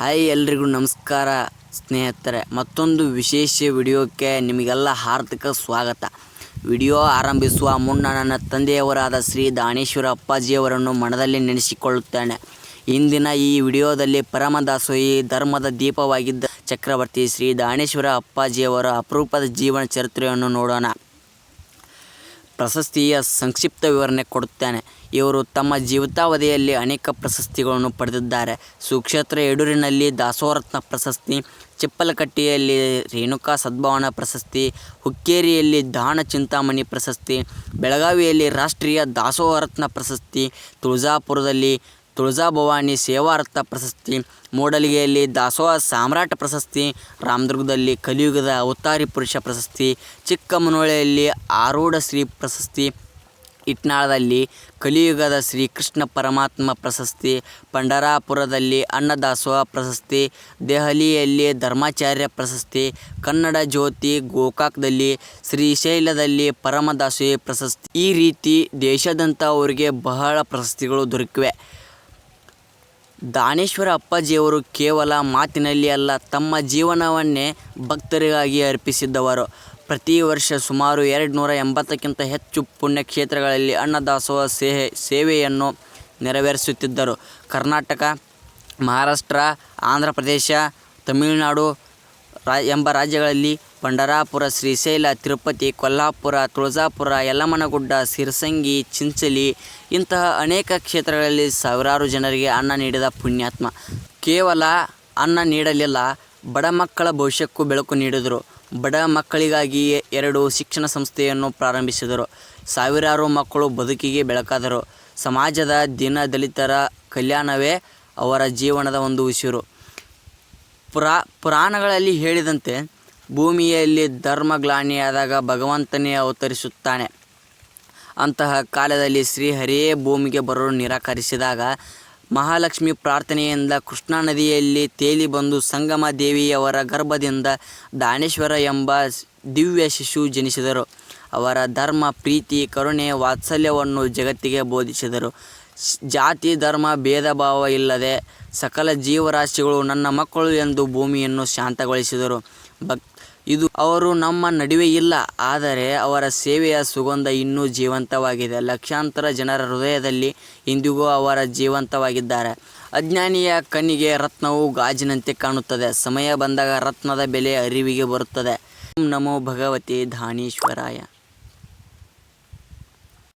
Hi ಎಲ್ರಿಗೂ ನಮಸ್ಕಾರ ಸ್ನೇಹಿತರೆ, ಮತ್ತೊಂದು ವಿಶೇಷ ವಿಡಿಯೋಕ್ಕೆ ನಿಮಗೆಲ್ಲ ಹಾರ್ದಿಕ ಸ್ವಾಗತ. ವಿಡಿಯೋ ಆರಂಭಿಸುವ ಮುನ್ನ ನನ್ನ ತಂದೆಯವರಾದ ಶ್ರೀ ದಾನೇಶ್ವರ ಅಪ್ಪಾಜಿಯವರನ್ನು ಮನದಲ್ಲಿ ನೆನೆಸಿಕೊಳ್ಳುತ್ತೇನೆ. ಇಂದಿನ ಈ ವಿಡಿಯೋದಲ್ಲಿ ಪರಮದಾಸೋಹಿ ಧರ್ಮದ ದೀಪವಾಗಿದ್ದ ಚಕ್ರವರ್ತಿ ಶ್ರೀ ದಾನೇಶ್ವರ ಅಪ್ಪಾಜಿಯವರ ಅಪರೂಪದ ಜೀವನ ಚರಿತ್ರೆಯನ್ನು ನೋಡೋಣ. ಪ್ರಶಸ್ತಿಯ ಸಂಕ್ಷಿಪ್ತ ವಿವರಣೆ ಕೊಡುತ್ತೇನೆ. ಇವರು ತಮ್ಮ ಜೀವಿತಾವಧಿಯಲ್ಲಿ ಅನೇಕ ಪ್ರಶಸ್ತಿಗಳನ್ನು ಪಡೆದಿದ್ದಾರೆ. ಸುಕ್ಷೇತ್ರ ಯಡೂರಿನಲ್ಲಿ ದಾಸೋರತ್ನ ಪ್ರಶಸ್ತಿ, ಚಿಪ್ಪಲಕಟ್ಟಿಯಲ್ಲಿ ರೇಣುಕಾ ಸದ್ಭಾವನಾ ಪ್ರಶಸ್ತಿ, ಹುಕ್ಕೇರಿಯಲ್ಲಿ ದಾನ ಚಿಂತಾಮಣಿ ಪ್ರಶಸ್ತಿ, ಬೆಳಗಾವಿಯಲ್ಲಿ ರಾಷ್ಟ್ರೀಯ ದಾಸೋಹರತ್ನ ಪ್ರಶಸ್ತಿ, ತುಳಜಾಪುರದಲ್ಲಿ ತುಳಜಾಭವಾನಿ ಸೇವಾರತ್ನ ಪ್ರಶಸ್ತಿ, ಮೂಡಲಿಗೆಯಲ್ಲಿ ದಾಸೋಹ ಸಾಮ್ರಾಟ ಪ್ರಶಸ್ತಿ, ರಾಮದುರ್ಗದಲ್ಲಿ ಕಲಿಯುಗದ ಅವತಾರಿ ಪುರುಷ ಪ್ರಶಸ್ತಿ, ಚಿಕ್ಕಮನೊಳೆಯಲ್ಲಿ ಆರೂಢ ಶ್ರೀ ಪ್ರಶಸ್ತಿ, ಇಟ್ನಾಳದಲ್ಲಿ ಕಲಿಯುಗದ ಶ್ರೀಕೃಷ್ಣ ಪರಮಾತ್ಮ ಪ್ರಶಸ್ತಿ, ಪಂಡರಾಪುರದಲ್ಲಿ ಅನ್ನದಾಸೋಹ ಪ್ರಶಸ್ತಿ, ದೆಹಲಿಯಲ್ಲಿ ಧರ್ಮಾಚಾರ್ಯ ಪ್ರಶಸ್ತಿ, ಕನ್ನಡ ಜ್ಯೋತಿ ಗೋಕಾಕ್ದಲ್ಲಿ ಶ್ರೀಶೈಲದಲ್ಲಿ ಪರಮದಾಸೋಹಿ ಪ್ರಶಸ್ತಿ. ಈ ರೀತಿ ದೇಶಾದ್ಯಂತ ಅವರಿಗೆ ಬಹಳ ಪ್ರಶಸ್ತಿಗಳು ದೊರಕಿವೆ. ದಾನೇಶ್ವರ ಅಪ್ಪಾಜಿಯವರು ಕೇವಲ ಮಾತಿನಲ್ಲಿ ಅಲ್ಲ, ತಮ್ಮ ಜೀವನವನ್ನೇ ಭಕ್ತರಿಗಾಗಿ ಅರ್ಪಿಸಿದ್ದವರು. ಪ್ರತಿ ವರ್ಷ ಸುಮಾರು ಎರಡು ನೂರ ಎಂಬತ್ತಕ್ಕಿಂತ ಹೆಚ್ಚು ಪುಣ್ಯಕ್ಷೇತ್ರಗಳಲ್ಲಿ ಅನ್ನದಾಸೋಹ ಸೇವೆ ಸೇವೆಯನ್ನು ನೆರವೇರಿಸುತ್ತಿದ್ದರು. ಕರ್ನಾಟಕ, ಮಹಾರಾಷ್ಟ್ರ, ಆಂಧ್ರ ಪ್ರದೇಶ, ತಮಿಳುನಾಡು ರಾ, ಎಂಬ ರಾಜ್ಯಗಳಲ್ಲಿ ಪಂಡರಾಪುರ ಶ್ರೀಶೈಲ, ತಿರುಪತಿ, ಕೊಲ್ಹಾಪುರ, ತುಳಜಾಪುರ ಯಲ್ಲಮ್ಮನಗುಡ್ಡ ಸಿರಸಂಗಿ, ಚಿಂಚಲಿ ಇಂತಹ ಅನೇಕ ಕ್ಷೇತ್ರಗಳಲ್ಲಿ ಸಾವಿರಾರು ಜನರಿಗೆ ಅನ್ನ ನೀಡಿದ ಪುಣ್ಯಾತ್ಮ. ಕೇವಲ ಅನ್ನ ನೀಡಲಿಲ್ಲ, ಬಡ ಮಕ್ಕಳ ಭವಿಷ್ಯಕ್ಕೂ ಬೆಳಕು ನೀಡಿದರು. ಬಡ ಮಕ್ಕಳಿಗಾಗಿ ಎರಡು ಶಿಕ್ಷಣ ಸಂಸ್ಥೆಯನ್ನು ಪ್ರಾರಂಭಿಸಿದರು. ಸಾವಿರಾರು ಮಕ್ಕಳು ಬದುಕಿಗೆ ಬೆಳಕಾದರು. ಸಮಾಜದ ದಿನ ದಲಿತರ ಕಲ್ಯಾಣವೇ ಅವರ ಜೀವನದ ಒಂದು ಉಸಿರು. ಪುರಾ, ಪುರಾಣಗಳಲ್ಲಿ ಹೇಳಿದಂತೆ ಭೂಮಿಯಲ್ಲಿ ಧರ್ಮಗ್ಲಾನಿಯಾದಾಗ ಭಗವಂತನೇ ಅವತರಿಸುತ್ತಾನೆ. ಅಂತಹ ಕಾಲದಲ್ಲಿ ಶ್ರೀಹರಿಯೇ ಭೂಮಿಗೆ ಬರಲು ನಿರಾಕರಿಸಿದಾಗ ಮಹಾಲಕ್ಷ್ಮಿ ಪ್ರಾರ್ಥನೆಯಿಂದ ಕೃಷ್ಣಾ ನದಿಯಲ್ಲಿ ತೇಲಿ ಬಂದು ಸಂಗಮ ದೇವಿಯವರ ಗರ್ಭದಿಂದ ದಾನೇಶ್ವರ ಎಂಬ ದಿವ್ಯ ಶಿಶು ಜನಿಸಿದರು. ಅವರ ಧರ್ಮ, ಪ್ರೀತಿ, ಕರುಣೆ, ವಾತ್ಸಲ್ಯವನ್ನು ಜಗತ್ತಿಗೆ ಬೋಧಿಸಿದರು. ಜಾತಿ, ಧರ್ಮ, ಭೇದ ಭಾವ ಇಲ್ಲದೆ ಸಕಲ ಜೀವರಾಶಿಗಳು ನನ್ನ ಮಕ್ಕಳು ಎಂದು ಭೂಮಿಯನ್ನು ಶಾಂತಗೊಳಿಸಿದರು. ಭಕ್ ಇದು ಅವರು ನಮ್ಮ ನಡುವೆ ಇಲ್ಲ, ಆದರೆ ಅವರ ಸೇವೆಯ ಸುಗಂಧ ಇನ್ನೂ ಜೀವಂತವಾಗಿದೆ. ಲಕ್ಷಾಂತರ ಜನರ ಹೃದಯದಲ್ಲಿ ಇಂದಿಗೂ ಅವರ ಜೀವಂತವಾಗಿದ್ದಾರೆ. ಅಜ್ಞಾನಿಯ ಕಣ್ಣಿಗೆ ರತ್ನವು ಗಾಜಿನಂತೆ ಕಾಣುತ್ತದೆ. ಸಮಯ ಬಂದಾಗ ರತ್ನದ ಬೆಲೆ ಅರಿವಿಗೆ ಬರುತ್ತದೆ. ನಮೋ ಭಗವತಿ ಧಾನೇಶ್ವರಾಯ.